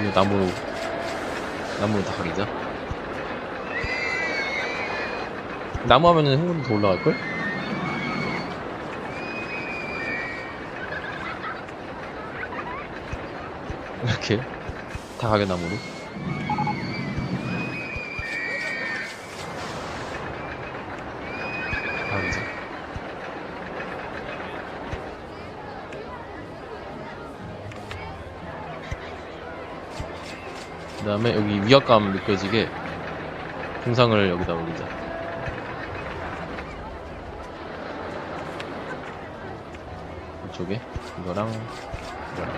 이거 나무로 나무로 다 가리자 나무 하면은 흥분도 더 올라갈걸? 이렇게 다 가게 나무로 다음에 여기 위압감 느껴지게 동상을 여기다 올리자. 이쪽에 이거랑 이거랑.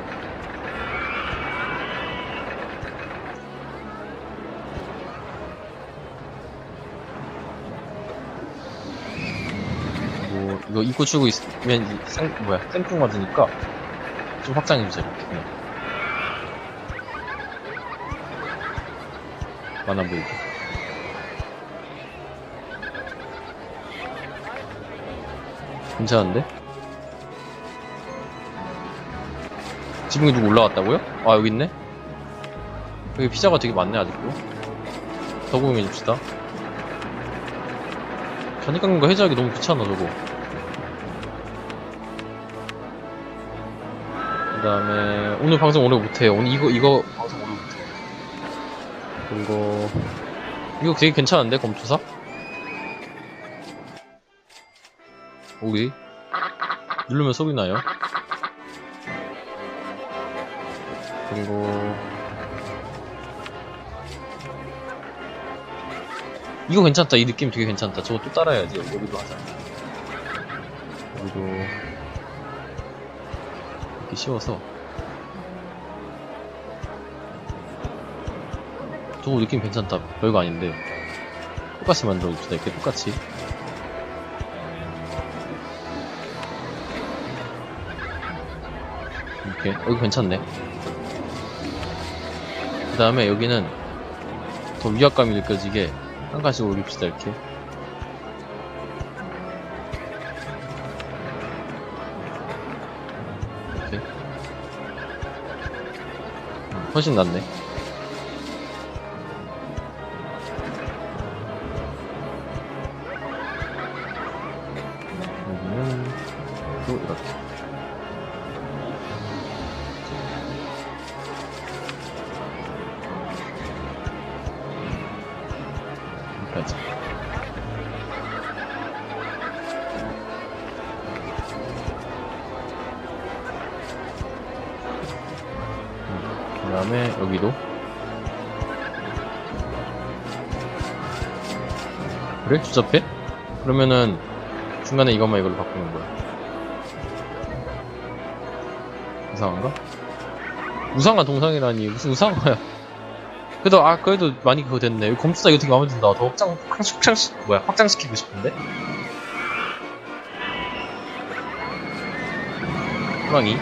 뭐 이거 입고 추고 있으면 이 생, 뭐야 생풍 맞으니까 좀 확장해주자 이렇게. 그냥 많아 보이게 괜찮은데? 지붕에 누구 올라갔다고요? 아 여기 있네? 여기 피자가 되게 많네 아직도 더 구경해줍시다 전입 깎는 거 해제하기 너무 귀찮아 저거 그 다음에 오늘 방송 오래 못해요 오늘 이거 이거 방송 오래 못해요 그리고 이거 되게 괜찮은데 검투사? 오기 누르면 소리 나요. 그리고 이거 괜찮다. 이 느낌 되게 괜찮다. 저거 또 따라해야지. 여기도 하자. 여기도. 이렇게 씌워서 저거 느낌 괜찮다. 별거 아닌데. 똑같이 만들어 줍시다 이렇게 똑같이? 이렇게 여기 괜찮네. 그 다음에 여기는 더 위압감이 느껴지게 한 칸씩 올립시다 이렇게. 이렇게 음, 훨씬 낫네 여기까지 그 다음에 여기도 그래? 주접해? 그러면은 중간에 이것만 이걸로 바꾸는 거야 이상한가? 우상한 동상이라니 무슨 우상화야 그래도 아 그래도 많이 그거 됐네. 검수사 이거 되게 마음에 든다. 더 확장 확장 뭐야 확장시키고 싶은데? 호랑이?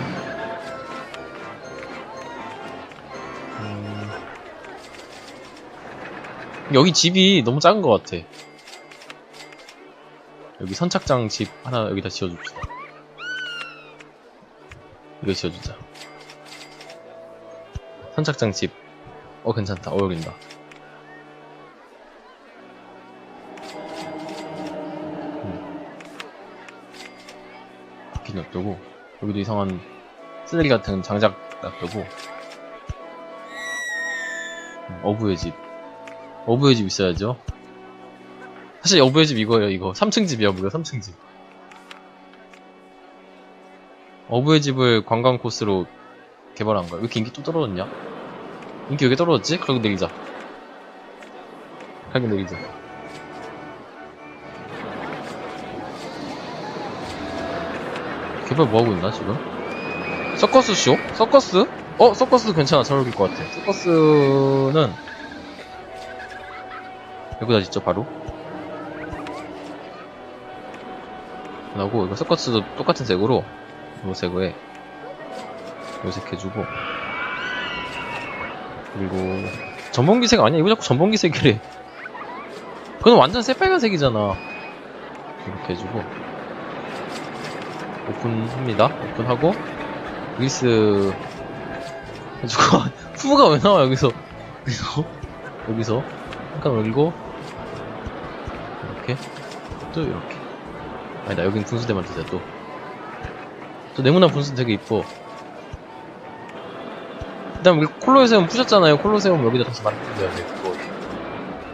음... 여기 집이 너무 작은 것 같아. 여기 선착장 집 하나 여기다 지어줍시다. 이거 지어주자. 선착장 집 어 괜찮다. 어울린다. 음. 바퀴 놔두고 여기도 이상한 쓰레기 같은 장작 놔두고 음, 어부의 집. 어부의 집 있어야죠. 사실 어부의 집 이거예요 이거. 3층 집이야 무려 3층 집. 어부의 집을 관광 코스로 개발한 거야. 왜 이렇게 인기 또 떨어졌냐 인기 왜 이렇게 떨어졌지? 가격 내리자. 가격 내리자. 개발 뭐하고 있나, 지금? 서커스 쇼? 서커스? 어, 서커스 괜찮아. 잘 어울릴 것 같아. 서커스는, 여기다 짓죠, 바로. 하고, 이거 서커스도 똑같은 색으로, 요 색에, 요색 해주고, 그리고 전범기색 아니야? 이거 자꾸 전범기색이래. 그건 완전 새빨간색이잖아. 이렇게 해주고. 오픈합니다. 오픈하고 그리스 해주고. 후가 왜 나와 여기서? 여기서? 여기서? 한칸 올리고. 이렇게. 또 이렇게. 아니다 여긴 분수대만 주자 또. 또 네모난 분수 되게 이뻐 우리 콜로세움 부셨잖아요. 콜로세움 여기다 다시 만들어야 돼 그거.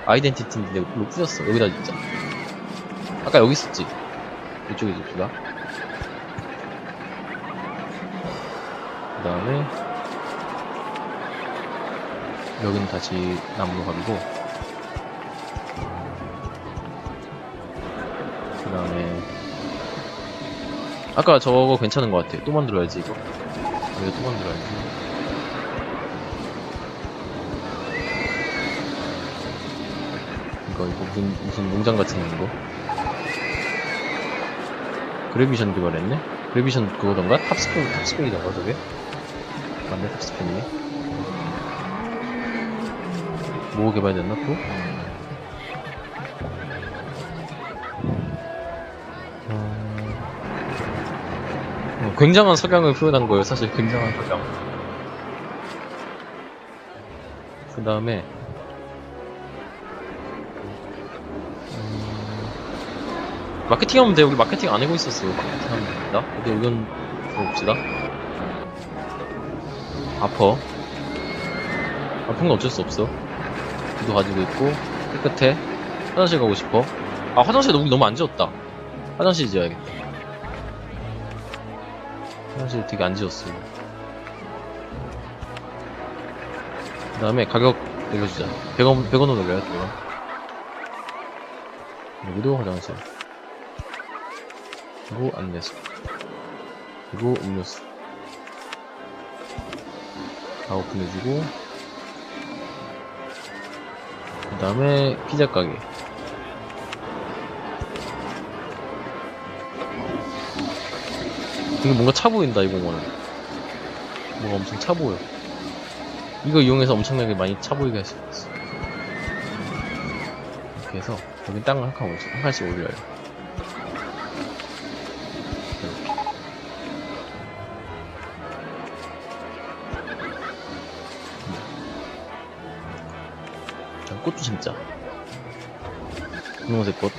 아이덴티티인데 그거 부셨어. 여기다 진짜. 아까 여기 있었지? 이쪽에 줍시다 그 다음에 여기는 다시 나무로 가지고. 그 다음에 아까 저거 괜찮은 것 같아. 또 만들어야지 이거. 이거 또 만들어야지 이거 이거 무슨 무슨 농장 같은 거 그래비션 개발했네? 그래비션 그거던가? 탑스핀 탑스핀이던가 저게? 맞네 탑스핀이네 뭐 개발 됐나 또? 어, 굉장한 석양을 표현한 거예요 사실 굉장한 석양 그 다음에 마케팅 하면 돼. 우리 마케팅 안 하고 있었어. 마케팅 하면 됩니다. 어디 의견 들어봅시다. 아퍼. 아픈 건 어쩔 수 없어. 기도 가지고 있고, 끝에 화장실 가고 싶어. 아, 화장실 우리 너무 안 지웠다. 화장실 지어야겠다. 화장실 되게 안 지웠어. 그 다음에 가격 내려주자. 100원, 100원으로 내려야 돼, 100원. 여기도 화장실. 그리고 안내서. 그리고 음료수. 다 오픈해주고. 그 다음에 피자 가게. 되게 뭔가 차 보인다 이 공원은. 뭔가 엄청 차 보여. 이거 이용해서 엄청나게 많이 차 보이게 할 수 있어. 이렇게 해서 여기 땅을 한 칸씩 올려요 꽃도 진짜. 분홍색 꽃.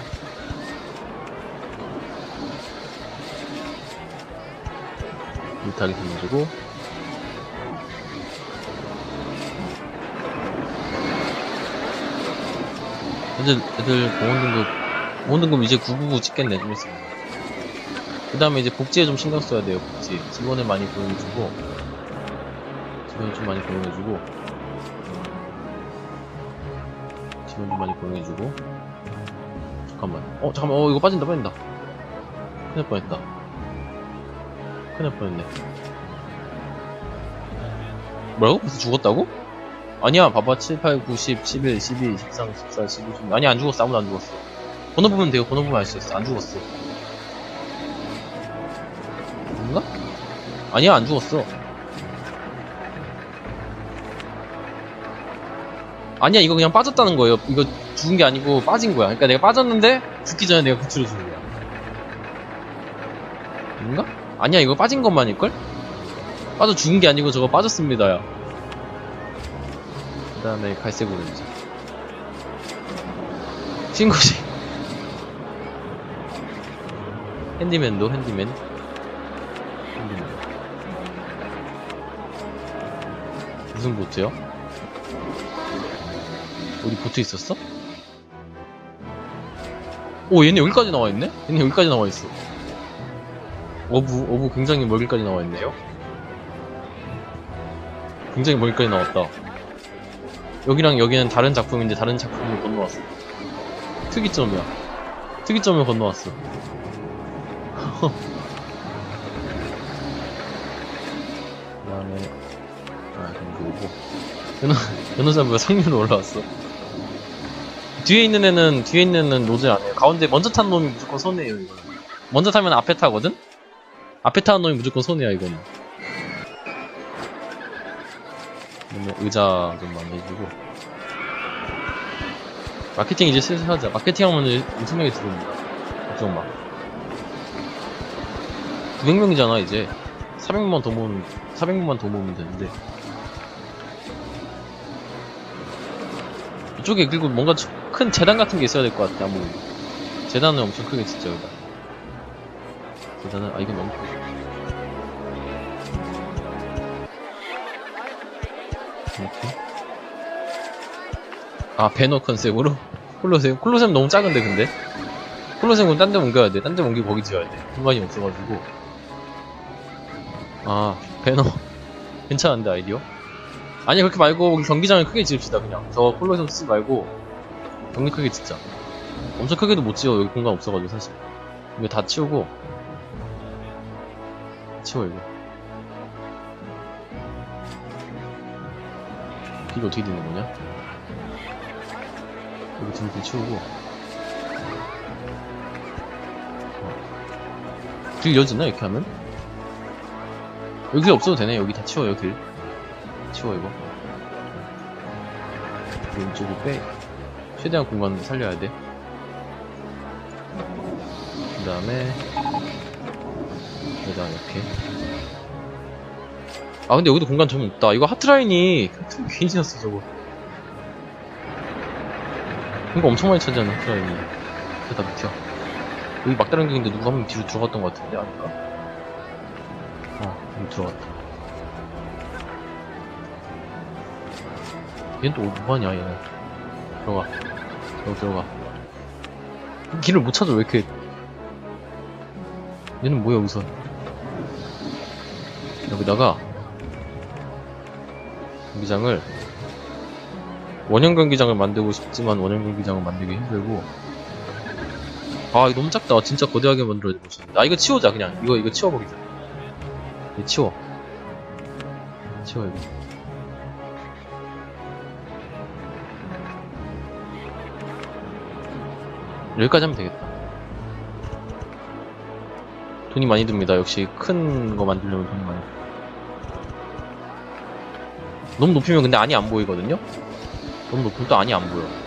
물타기 들려주고. 애들 애들 공원 등급 공원 등급 이제 999 찍겠네 좀 있으면. 그 다음에 이제 복지에 좀 신경 써야 돼요 복지. 직원을 많이 고용해주고. 직원을 좀 많이 고용해주고 좀 많이 고용해주고. 잠깐만. 어 잠깐만. 어 이거 빠진다 빠진다. 큰일 날 뻔했다. 큰일 날 뻔했네. 뭐라고? 벌써 죽었다고? 아니야 봐봐. 7, 8, 9, 10, 11, 12, 13, 14, 15, 16 아니 안 죽었어. 아무도 안 죽었어. 번호 보면 돼요. 번호 보면 알 수 있어. 안 죽었어. 뭔가? 아니야 안 죽었어 아니야 이거 그냥 빠졌다는 거예요 이거 죽은 게 아니고 빠진 거야 그러니까 내가 빠졌는데 죽기 전에 내가 구출해 주는 거야 뭔가? 아니야 이거 빠진 것만일걸? 빠져 죽은 게 아니고 저거 빠졌습니다 야. 그 다음에 갈색 오렌지 신고식 핸디맨도 핸디맨 핸디맨 무슨 보트요? 어디 보트 있었어? 오 얘네 여기까지 나와 있네? 얘네 여기까지 나와 있어. 어부 어부 굉장히 멀기까지 나와 있네요. 굉장히 멀기까지 나왔다. 여기랑 여기는 다른 작품인데 다른 작품을 건너왔어. 특이점이야. 특이점을 건너왔어. 그 다음에 아 그럼 그거고? 변호, 변호사부가 상류로 올라왔어 뒤에 있는 애는 뒤에 있는 애는 노즈 안 해요. 가운데 먼저 탄 놈이 무조건 손해예요 이거. 먼저 타면 앞에 타거든. 앞에 타는 놈이 무조건 손해야 이거는. 뭐 의자 좀 만들고. 마케팅 이제 슬슬 하자. 마케팅 하면 엄청나게 들어옵니다. 걱정 마. 900명이잖아 이제. 400명만 더 모으면 400명만 더 모으면 되는데. 이쪽에 그리고 뭔가 큰 재단 같은 게 있어야 될 것 같아 아무리. 재단은 엄청 크게 진짜 여기다 재단은 아 이건 너무 이렇게. 아 배너 컨셉으로? 콜로세움? 콜로세움 너무 작은데 근데? 콜로세움은 딴 데 옮겨야 돼 딴 데 옮기고 거기 지어야 돼. 공간이 없어가지고. 아 배너. 괜찮은데 아이디어? 아니 그렇게 말고 경기장을 크게 지읍시다 그냥. 저 콜로세움 쓰지 말고 경기 크게 짓자 엄청 크게도 못 지어 여기 공간 없어가지고 사실. 이거 다 치우고. 치워 이거. 이거 어떻게 되는 거냐? 여기 등등 치우고. 어. 길 이어지나 이렇게 하면? 여기 없어도 되네. 여기 다 치워요 길. 치워 이거. 왼쪽으로 빼 최대한 공간 살려야 돼. 그 다음에 여기다 이렇게. 아 근데 여기도 공간 좀 없다. 이거 하트라인이 하트라인 괜히 지났어 저거. 이거 엄청 많이 차지하는 하트라인이. 그다 비켜. 여기 막다른 길인데 누가 한 명 뒤로 들어갔던 것 같은데 아닌가? 어 여기 들어갔다. 얘는 또 뭐하냐 얘는. 들어가 여기 들어가. 길을 못 찾아 왜 이렇게. 얘는 뭐야 우선 여기다가 경기장을 원형 경기장을 만들고 싶지만 원형 경기장을 만들기 힘들고. 아 이거 너무 작다. 진짜 거대하게 만들어야 되고 싶은데. 아 이거 치우자 그냥. 이거 이거 치워버리자. 이거 치워. 치워 이거 여기까지 하면 되겠다. 돈이 많이 듭니다. 역시 큰 거 만들려면 돈이 많이 듭니다. 너무 높이면 근데 안이 안 보이거든요? 너무 높으면 또 안이 안 보여.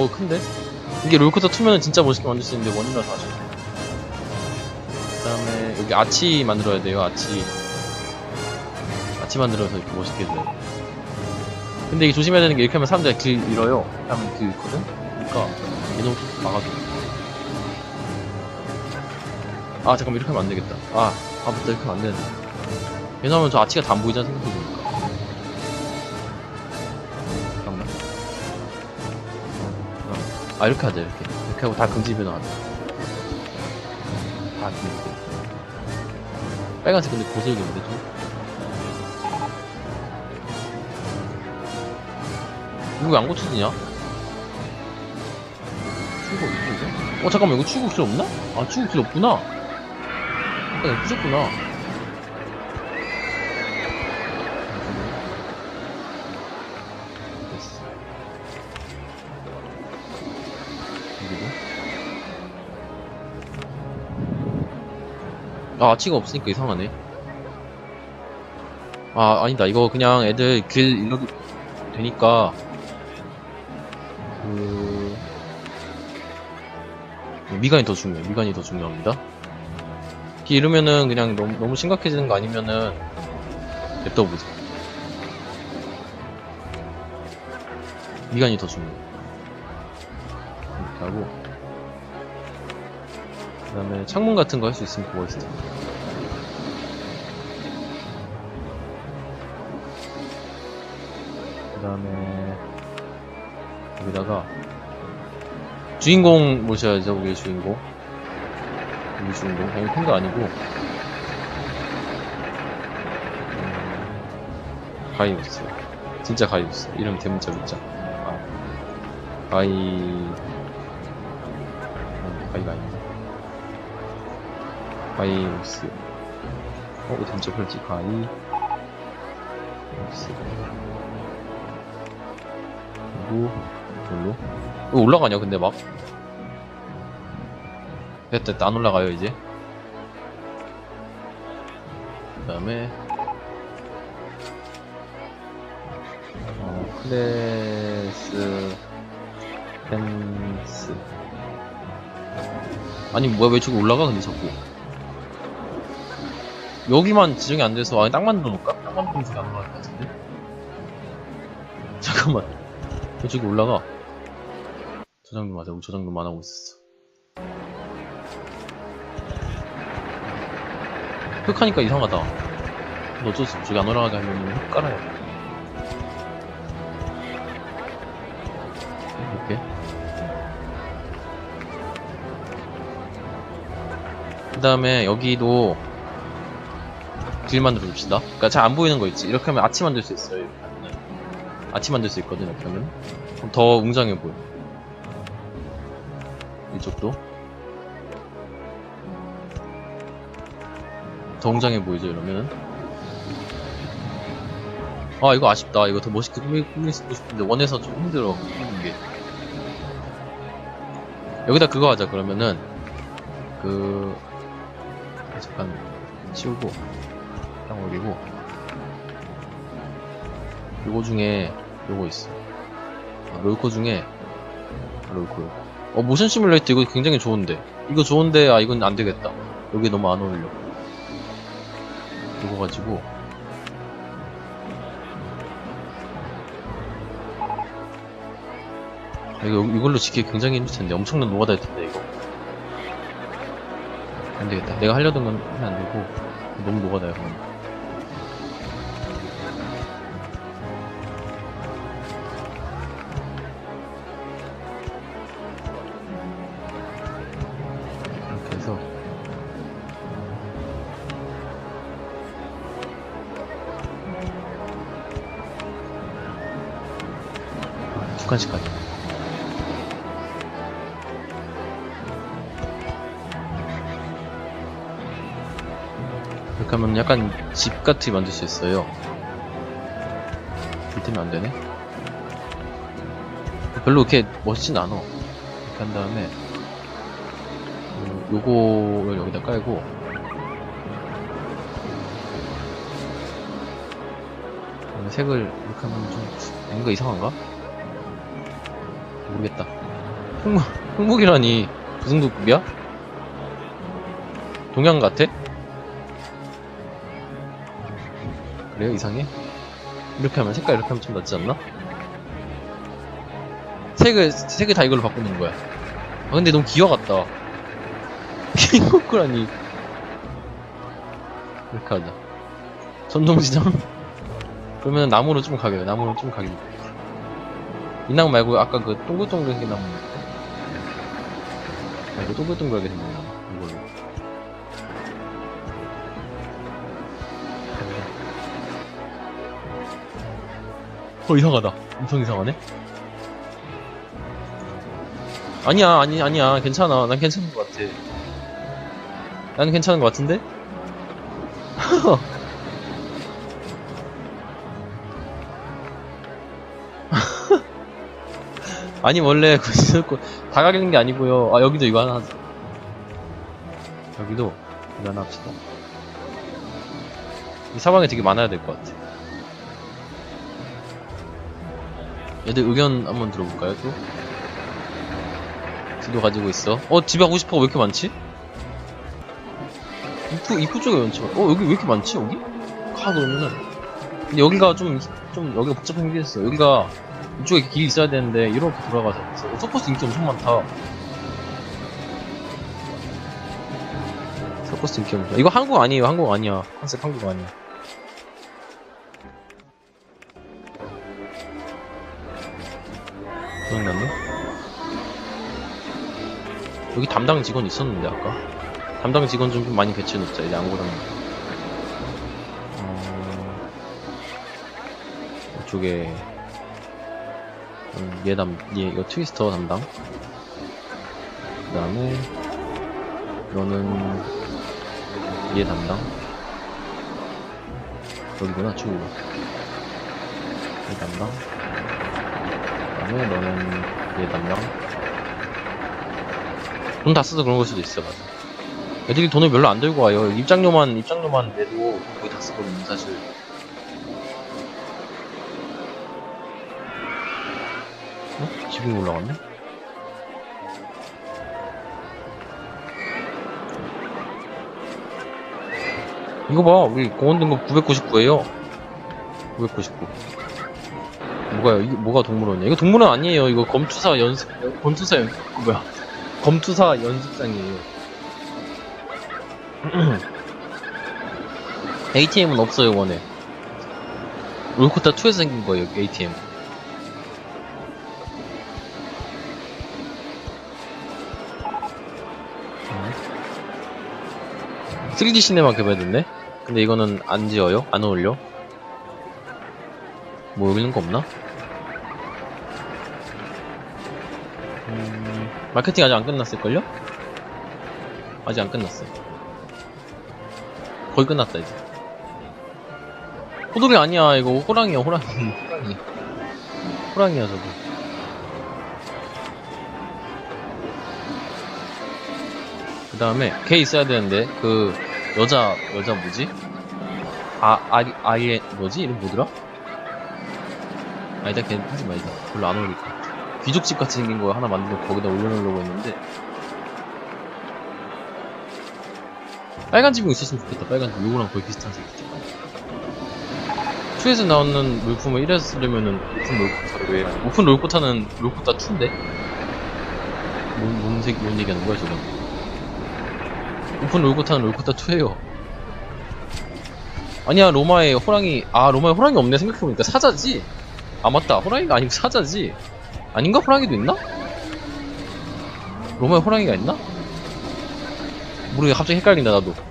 어 큰데? 이게 롤코터 투면은 진짜 멋있게 만들 수 있는데 원이라서 아쉽네 그 다음에 여기 아치 만들어야 돼요 아치. 아치 만들어서 이렇게 멋있게 해줘야 돼 근데 이게 조심해야 되는 게 이렇게 하면 사람들이 길 잃어요. 하면 길 잃거든? 그러니까 얘는 막아줘. 아 잠깐만. 이렇게 하면 안 되겠다. 아, 아 맞다. 이렇게 하면 안 되는데 왜냐면 저 아치가 다 안 보이잖아 생각해보니까 아 이렇게 하자 이렇게. 이렇게 하고 다 금지 변화하자 다 금지. 빨간색 근데 고슬겠는데 좀? 이거 왜안 고쳐지냐? 출구 어디 어 잠깐만 이거 출구 길 없나? 아 출구 길 없구나. 아까 부셨구나 아 아치가 없으니까 이상하네. 아 아니다. 이거 그냥 애들 길 일러도 되니까. 그 미간이 더 중요해. 미간이 더 중요합니다. 길 잃으면은 그냥 너무, 너무 심각해지는 거 아니면은 냅둬보자. 미간이 더 중요해. 이렇게 하고 그 다음에 창문 같은 거 할 수 있으면 그거 있어 그 다음에 여기다가 주인공 모셔야죠 우리의 주인공. 우리 주인공. 아니 팬도 아니고. 음, 가이오스 진짜 가이오스 이름 대문자 문자. 아, 가이 음, 가이가 아 닌데 가이오스. 어 어디 문자 펼지 가이오스. 그리고 별로? 왜 올라가냐 근데 막? 됐다 됐다. 안 올라가요 이제. 그 다음에 어, 클래스 펜스. 아니 뭐야 왜 저기 올라가 근데 자꾸 여기만 지정이 안 돼서 아니 놓을까? 딱 만들면 저기 안 올라갈 것 같은데? 잠깐만. 왜 저기 올라가. 저장도 맞아 우리 저장도만 하고 있었어. 흑하니까 이상하다. 근데 어쩔 수 없어. 저기 안 올라가게 하려면 흑 깔아야 돼. 이렇게. 그 다음에 여기도 길 만들어 줍시다. 그니까 잘 안 보이는 거 있지. 이렇게 하면 아치 만들 수 있어요 이렇게. 하면 아치 만들 수 있거든 이렇게 하면. 그럼 더 웅장해 보여. 이쪽도. 더 웅장해 보이죠 이러면은? 아 이거 아쉽다. 이거 더 멋있게 꾸미, 꾸미고 싶은데 원에서 좀 힘들어. 게. 여기다 그거 하자 그러면은. 그 잠깐 치우고 딱 올리고 요거 중에 요거 있어. 아, 롤코 중에 아, 롤코. 어 모션 시뮬레이터 이거 굉장히 좋은데. 이거 좋은데 아 이건 안 되겠다. 여기 너무 안 어울려. 이거 가지고. 이거 이걸로 지키기 굉장히 힘들 텐데. 엄청난 노가다 일 텐데 이거. 안 되겠다. 내가 하려던 건 하면 안 되고. 너무 노가다야 그건 10칸씩 가요. 이렇게 하면 약간 집같이 만들 수 있어요. 불태면 안되네. 별로 이렇게 멋진 않아. 이렇게 한 다음에 음, 요거를 여기다 깔고 음, 색을 이렇게 하면 좀 뭔가 이상한가? 모르겠다 흑목, 흑목이라니 그 정도 급이야? 동양 같아? 그래요? 이상해? 이렇게 하면 색깔 이렇게 하면 좀 낫지 않나? 색을 색을 다 이걸로 바꾸는 거야 아 근데 너무 기와 같다 킹코크라니 이렇게 하자 전동지정 그러면 나무로 좀 가게 나무로 좀 가게 이 나무 말고 아까 그 동글동글하게 나무 말고 동글동글하게 생긴 나무 이걸로. 어 이상하다. 엄청 이상하네? 아니야 아니 아니야. 괜찮아. 난 괜찮은 것 같아. 나는 괜찮은 것 같은데 아니 원래 그다 가리는 게 아니고요. 아 여기도 이거 하나. 하자 여기도 이거 하나 합시다. 이 사방에 되게 많아야 될 것 같아. 얘들 의견 한번 들어볼까요 또? 지도 가지고 있어. 어 집에 가고 싶어가 왜 이렇게 많지? 입구 입구 쪽에 많지? 어 여기 왜 이렇게 많지 여기? 가 그러면은 근데 여기가 좀좀 여기가 복잡한 게 있어. 여기가 이쪽에 길이 있어야 되는데 이렇게 돌아가서 서커스 인기 엄청 많다. 서커스 인기 엄청 이거 한국 아니에요. 한국 아니야. 컨셉 한국 아니야. 기억나네? 여기 담당 직원 있었는데 아까? 담당 직원 좀 많이 배치해 놓자 이제 안 고르면. 어... 이쪽에 음, 얘 담, 얘 이거 트위스터 담당. 그 다음에 너는 얘 담당. 여기구나 쭉 얘 담당. 다음에 너는 얘 담당. 돈 다 써서 그런 걸 수도 있어 맞아. 애들이 돈을 별로 안 들고 와요. 입장료만, 입장료만 내도 거의 다 쓰거든요, 사실. 어? 지붕이 올라갔네? 이거 봐, 우리 공원 등급 999에요. 999. 뭐가요? 이게 뭐가 동물원이야? 이거 동물원 아니에요. 이거 검투사 연습, 검투사 연, 그 뭐야? 검투사 연습장이에요. ATM은 없어요, 원에. 롤코타 2에서 생긴 거예요, ATM. 3D 시네마 개발됐네? 근데 이거는 안 지어요? 안 어울려? 뭐 여기 있는 거 없나? 음, 마케팅 아직 안 끝났을걸요? 아직 안 끝났어. 거의 끝났다, 이제. 호돌이 아니야, 이거 호랑이야, 호랑이. 호랑이. 호랑이야, 저거. 그 다음에, 걔 있어야 되는데, 그, 여자, 여자 뭐지? 아, 아리, 아이의, 뭐지? 이름 뭐더라? 아니다, 걔는 하지 말자. 별로 안 어울릴 것 같아. 귀족집 같이 생긴 거 하나 만들고 거기다 올려놓으려고 했는데, 빨간 지붕 있었으면 좋겠다. 빨간 지붕. 요거랑 거의 비슷한 색이지. 2에서 나오는 물품을 1에서 쓰려면은 오픈 롤코타를 왜, 오픈 롤코타는 롤코타 2인데? 뭔, 뭔 색, 뭔 얘기하는 거야, 저건? 오픈 롤코타는 롤코타 2에요. 아니야, 로마에 호랑이, 아, 로마에 호랑이 없네, 생각해보니까. 사자지? 아, 맞다. 호랑이가 아니고 사자지? 아닌가? 호랑이도 있나? 로마에 호랑이가 있나? 모르게 갑자기 헷갈린다 나도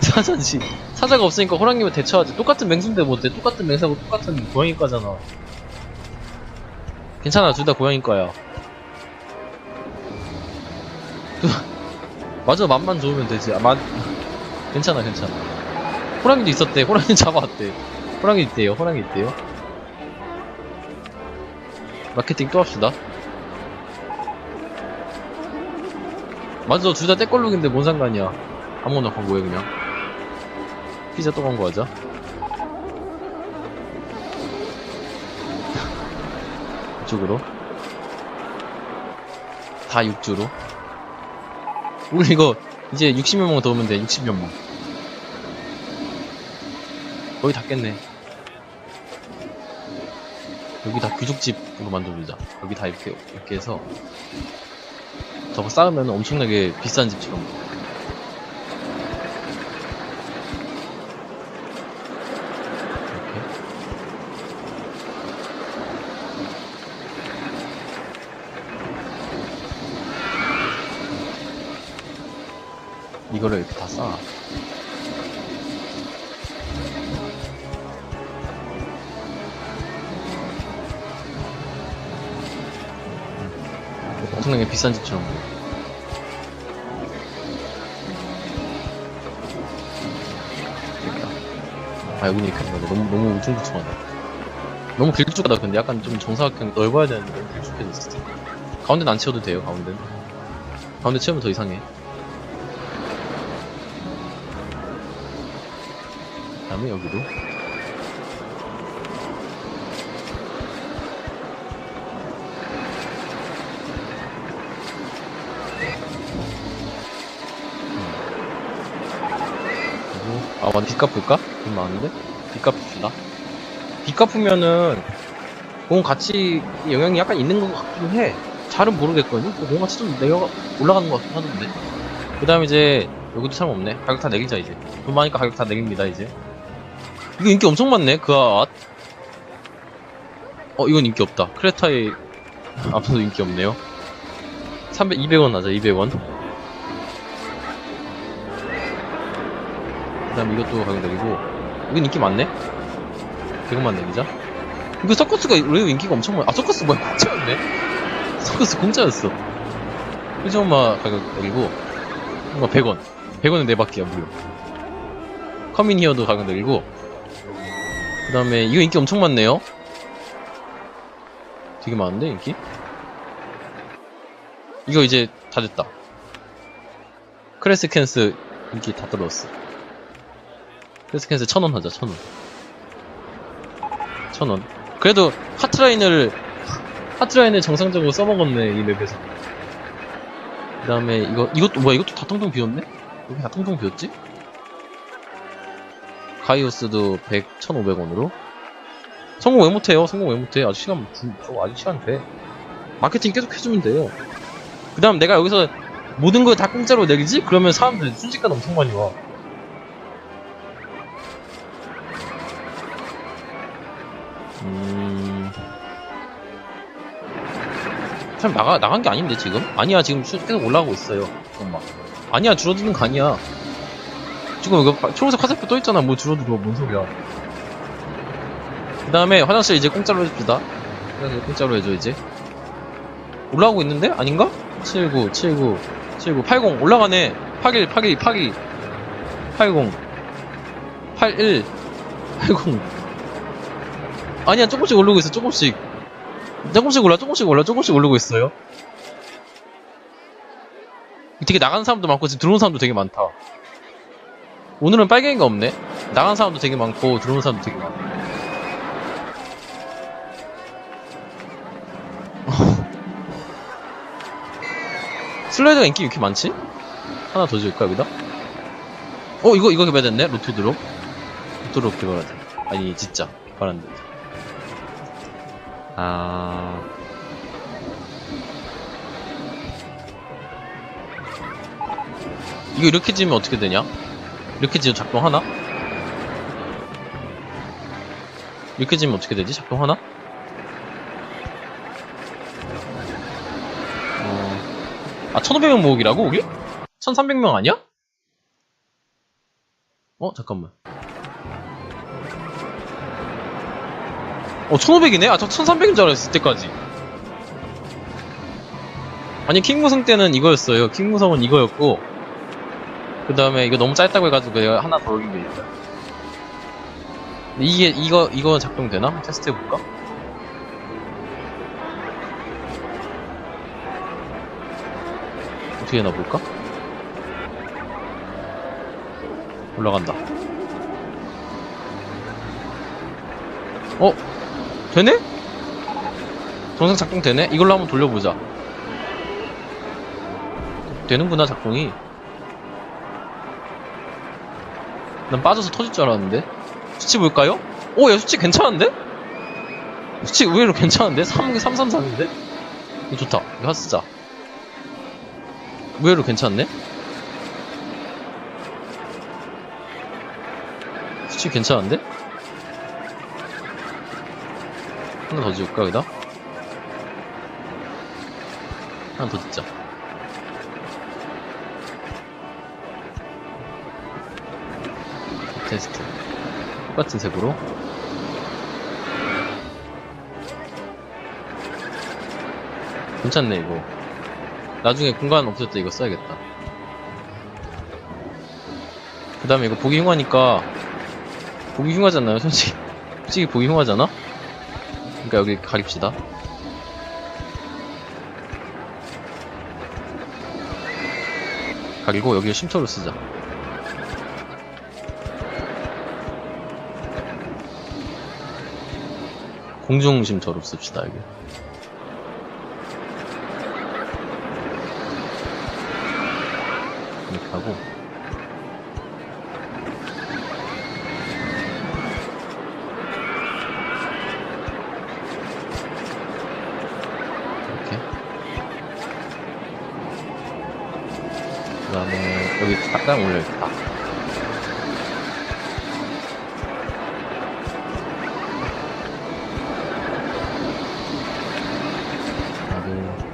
사자지 사자가 없으니까 호랑이면 대처하지 똑같은 맹수인데 못해 똑같은 맹사고 똑같은 고양이과잖아 괜찮아 둘 다 고양이과야 둘- 맞아 맛만 좋으면 되지 아, 맛 괜찮아 괜찮아 호랑이도 있었대 호랑이 잡아왔대 호랑이 있대요 호랑이 있대요 마케팅 또 합시다 맞아, 둘 다 떼꼴룩인데 뭔 상관이야. 아무거나 광고해, 그냥. 피자 또 광고하자. 이쪽으로. 다 육주로. 우리 이거, 이제 60몇 명 더 오면 돼, 60몇 명. 거의 다 깼네. 여기 다 귀족집으로 만들어주자. 여기 다 이렇게, 이렇게 해서. 저거 쌓으면 엄청나게 비싼 집처럼. 엄청나게 비싼 집처럼. 됐다. 아, 여기는 이렇게 하는 거네. 너무, 너무 우중충하다. 너무 길쭉하다, 근데 약간 좀 정사각형 넓어야 되는데 너무 길쭉해졌어. 가운데는 안 채워도 돼요, 가운데는. 가운데 채우면 더 이상해. 그 다음에 여기도. 갚을까? 돈 많은데? 빚 갚읍시다. 빚 갚으면은 공 가치 영향이 약간 있는 것 같긴 해. 잘은 모르겠거든요 공 가치 좀 내려 올라가는 것 같긴 하던데. 그 다음에 이제 여기도 사람 없네. 가격 다 내리자 이제. 돈 많으니까 가격 다 내립니다 이제. 이거 인기 엄청 많네 그 앗. 어 이건 인기 없다. 크레타의 앞서도 인기 없네요. 300, 200원 하자 200원 다음 이것도 가격 내리고. 이건 인기 많네? 100원만 내리자 이거 서커스가 왜 인기가 엄청 많아 아 서커스 뭐야 공짜였네? 서커스 공짜였어. 1점만 가격 내리고. 뭔가 100원. 100원은 4바퀴야 무료. 커민 히어도 가격 내리고. 그 다음에 이거 인기 엄청 많네요. 되게 많은데 인기? 이거 이제 다 됐다. 크레스 캔스 인기 다 떨어졌어. 크레스 캔스 천원 하자, 천 원. 천 원. 그래도 하트라인을, 하트라인을 정상적으로 써먹었네, 이 맵에서. 그 다음에 이거, 이것도, 뭐야, 이것도 다 텅텅 비었네? 여기 다 텅텅 비었지? 가이오스도 100, 1,500원으로. 성공 왜 못해요? 성공 왜 못해? 아직 시간, 부- 저 아직 시간 돼. 마케팅 계속 해주면 돼요. 그 다음 내가 여기서 모든 걸 다 공짜로 내리지? 그러면 사람들 순식간에 엄청 많이 와. 참 나가, 나간 게 아닌데, 지금? 아니야, 지금 수- 계속 올라가고 있어요. 잠깐만. 아니야, 줄어드는 거 아니야. 지금 이거 파- 초록색 화살표 떠 있잖아. 뭐 줄어들어. 뭔 소리야. 그 다음에 화장실 이제 공짜로 해줍시다. 화장실 공짜로 해줘, 이제. 올라가고 있는데? 아닌가? 79, 79, 79, 80. 올라가네. 81, 81, 82, 80, 81, 80. 아니야, 조금씩 오르고 있어, 조금씩. 조금씩 올라, 조금씩 올라, 조금씩 오르고 있어요. 되게 나가는 사람도 많고, 지금 들어오는 사람도 되게 많다. 오늘은 빨갱이가 없네? 나간 사람도 되게 많고, 들어오는 사람도 되게 많아. 슬라이드가 인기 왜 이렇게 많지? 하나 더 지을까, 여기다? 어, 이거, 이거 개발됐네? 로트드롭? 로트드롭 개발하자. 아니, 진짜. 개발한데. 아. 이거 이렇게 지으면 어떻게 되냐? 이렇게 지으면 작동하나? 이렇게 지으면 어떻게 되지? 작동하나? 어... 아, 1500명 모으기라고, 우리? 1300명 아니야? 어, 잠깐만. 어, 1500이네? 아, 저 1300인 줄 알았을 때까지. 아니, 킹무성 때는 이거였어요. 킹무성은 이거였고, 그 다음에 이거 너무 짧다고 해가지고 내가 하나 더 올린 게 있다. 이게, 이거, 이거 작동되나? 테스트 해볼까? 어떻게 해나 볼까? 올라간다. 어? 되네? 동상 작동 되네? 이걸로 한번 돌려보자. 되는구나, 작동이. 난 빠져서 터질 줄 알았는데. 수치 볼까요? 오, 야, 수치 괜찮은데? 수치 의외로 괜찮은데? 3, 333인데? 이거 좋다. 이거 쓰자. 의외로 괜찮네? 수치 괜찮은데? 하나 더 지울까, 여기다? 하나 더 짓자. 테스트. 똑같은 색으로. 괜찮네, 이거. 나중에 공간 없을 때 이거 써야겠다. 그 다음에 이거 보기 흉하니까, 보기 흉하잖아요, 솔직히. 솔직히 보기 흉하잖아? 그러니까 여기 가립시다. 가리고 여기에 쉼터를 쓰자. 공중 쉼터로 씁시다, 여기. 이렇게 하고. 이렇게. 그 올려야겠다. 하고.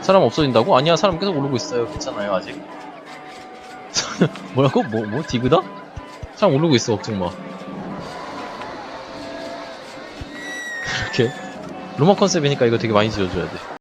사람 없어진다고? 아니야, 사람 계속 오르고 있어요. 괜찮아요, 아직. 뭐라고? 뭐, 뭐, 디그다? 사람 오르고 있어, 걱정 마. 이렇게. 로마 컨셉이니까 이거 되게 많이 지어줘야 돼.